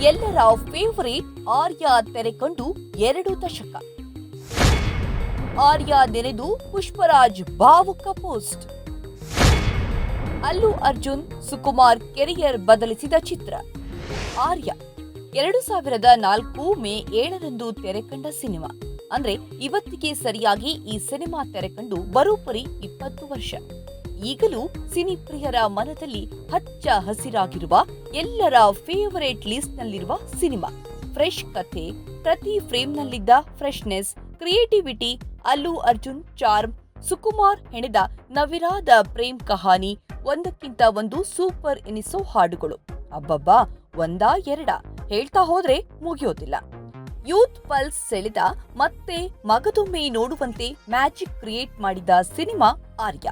ಎಲ್ಲರ ಫೇವರೇಟ್ ಆರ್ಯ ತೆರೆಕೊಂಡು ಎರಡು ದಶಕ. ಆರ್ಯ ನೆನೆದು ಪುಷ್ಪರಾಜ್ ಭಾವುಕ ಪೋಸ್ಟ್. ಅಲ್ಲು ಅರ್ಜುನ್, ಸುಕುಮಾರ್ ಕೆರಿಯರ್ ಬದಲಿಸಿದ ಚಿತ್ರ. ಆರ್ಯ ಎರಡು ಸಾವಿರದ ನಾಲ್ಕು ಮೇ ಏಳರಂದು ತೆರೆಕಂಡ ಸಿನಿಮಾ. ಅಂದ್ರೆ ಇವತ್ತಿಗೆ ಸರಿಯಾಗಿ ಈ ಸಿನಿಮಾ ತೆರೆಕಂಡು ಬರೋಬ್ಬರಿ ಇಪ್ಪತ್ತು ವರ್ಷ. ಈಗಲೂ ಸಿನಿಪ್ರಿಯರ ಮನದಲ್ಲಿ ಹಚ್ಚ ಹಸಿರಾಗಿರುವ ಎಲ್ಲರ ಫೇವರೇಟ್ ಲಿಸ್ಟ್ನಲ್ಲಿರುವ ಸಿನಿಮಾ. ಫ್ರೆಶ್ ಕಥೆ, ಪ್ರತಿ ಫ್ರೇಮ್ನಲ್ಲಿದ್ದ freshness creativity Allu Arjun charm Sukumar ಹೆಣೆದ ನವಿರಾದ ಪ್ರೇಮ್ ಕಹಾನಿ, ಒಂದಕ್ಕಿಂತ ಒಂದು ಸೂಪರ್ ಎನಿಸೋ ಹಾಡುಗಳು. ಅಬ್ಬಬ್ಬಾ, ಒಂದಾ, ಎರಡ, ಹೇಳ್ತಾ ಹೋದ್ರೆ ಮುಗಿಯೋದಿಲ್ಲ. ಯೂತ್ ಪಲ್ಸ್ ಸೆಳೆದ ಮತ್ತೆ ಮಗದೊಮ್ಮೆ ನೋಡುವಂತೆ ಮ್ಯಾಜಿಕ್ ಕ್ರಿಯೇಟ್ ಮಾಡಿದ ಸಿನಿಮಾ ಆರ್ಯ.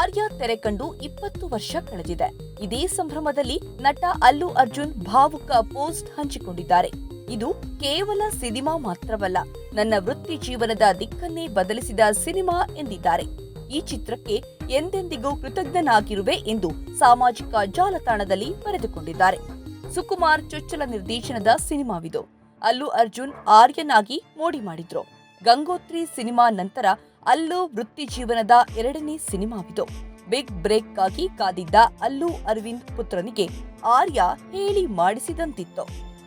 ಆರ್ಯ ತೆರೆ ಕಂಡು ಇಪ್ಪತ್ತು ವರ್ಷ ಕಳೆದಿದೆ. ಇದೇ ಸಂಭ್ರಮದಲ್ಲಿ ನಟ ಅಲ್ಲು ಅರ್ಜುನ್ ಭಾವುಕ ಪೋಸ್ಟ್ ಹಂಚಿಕೊಂಡಿದ್ದಾರೆ. ಇದು ಕೇವಲ ಸಿನಿಮಾ ಮಾತ್ರವಲ್ಲ, ನನ್ನ ವೃತ್ತಿ ಜೀವನದ ದಿಕ್ಕನ್ನೇ ಬದಲಿಸಿದ ಸಿನಿಮಾ ಎಂದಿದ್ದಾರೆ. ಈ ಚಿತ್ರಕ್ಕೆ ಎಂದೆಂದಿಗೂ ಕೃತಜ್ಞನಾಗಿರುವೆ ಎಂದು ಸಾಮಾಜಿಕ ಜಾಲತಾಣದಲ್ಲಿ ಬರೆದುಕೊಂಡಿದ್ದಾರೆ. ಸುಕುಮಾರ್ ಚೊಚ್ಚಲ ನಿರ್ದೇಶನದ ಸಿನಿಮಾವಿದು. ಅಲ್ಲು ಅರ್ಜುನ್ ಆರ್ಯನಾಗಿ ಮೋಡಿ ಮಾಡಿದ್ರು. ಗಂಗೋತ್ರಿ ಸಿನಿಮಾ ನಂತರ ಅಲ್ಲು ವೃತ್ತಿ ಜೀವನದ ಎರಡನೇ ಸಿನಿಮಾವಿದು ಬಿಗ್ ಬ್ರೇಕ್ಗಾಗಿ ಕಾದಿದ್ದ ಅಲ್ಲು ಅರವಿಂದ್ ಪುತ್ರನಿಗೆ ಆರ್ಯ ಹೇಳಿ ಮಾಡಿಸಿದಂತಿತ್ತು.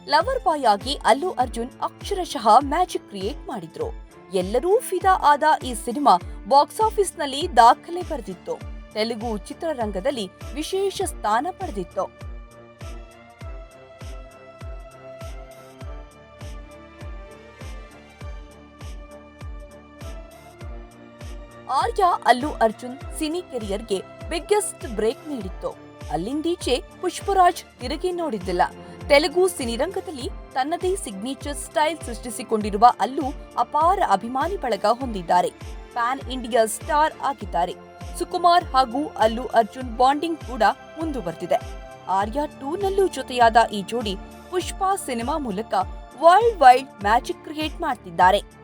ಲವರ್ ಬಾಯ್ ಆಗಿ ಅಲ್ಲು ಅರ್ಜುನ್ ಅಕ್ಷರಶಃ ಮ್ಯಾಜಿಕ್ ಕ್ರಿಯೇಟ್ ಮಾಡಿದ್ರು. ಎಲ್ಲರೂ ಫಿದಾ ಆದ ಈ ಸಿನಿಮಾ ಬಾಕ್ಸ್ ಆಫೀಸ್ನಲ್ಲಿ ದಾಖಲೆ ಬರೆದಿತ್ತು. ತೆಲುಗು ಚಿತ್ರರಂಗದಲ್ಲಿ ವಿಶೇಷ ಸ್ಥಾನ ಪಡೆದಿತ್ತು. ಆರ್ಯ ಅಲ್ಲು ಅರ್ಜುನ್ ಸಿನಿ ಕೆರಿಯರ್ಗೆ ಬಿಗ್ಗೆಸ್ಟ್ ಬ್ರೇಕ್ ನೀಡಿತ್ತು. ಅಲ್ಲಿಂದೀಚೆ ಪುಷ್ಪರಾಜ್ ತಿರುಗಿ ನೋಡಿದ್ದಿಲ್ಲ. ತೆಲುಗು ಸಿನಿರಂಗದಲ್ಲಿ ತನ್ನದೇ ಸಿಗ್ನೇಚರ್ ಸ್ಟೈಲ್ ಸೃಷ್ಟಿಸಿಕೊಂಡಿರುವ ಅಲ್ಲು ಅಪಾರ ಅಭಿಮಾನಿ ಬಳಗ ಹೊಂದಿದ್ದಾರೆ. ಪ್ಯಾನ್ ಇಂಡಿಯಾ ಸ್ಟಾರ್ ಆಗಿದ್ದಾರೆ. ಸುಕುಮಾರ್ ಹಾಗೂ ಅಲ್ಲು ಅರ್ಜುನ್ ಬಾಂಡಿಂಗ್ ಕೂಡ ಮುಂದುವರೆದಿದೆ. ಆರ್ಯ ಟೂನಲ್ಲೂ ಜೊತೆಯಾದ ಈ ಜೋಡಿ ಪುಷ್ಪಾ ಸಿನಿಮಾ ಮೂಲಕ ವರ್ಲ್ಡ್ ವೈಡ್ ಮ್ಯಾಜಿಕ್ ಕ್ರಿಯೇಟ್ ಮಾಡ್ತಿದ್ದಾರೆ.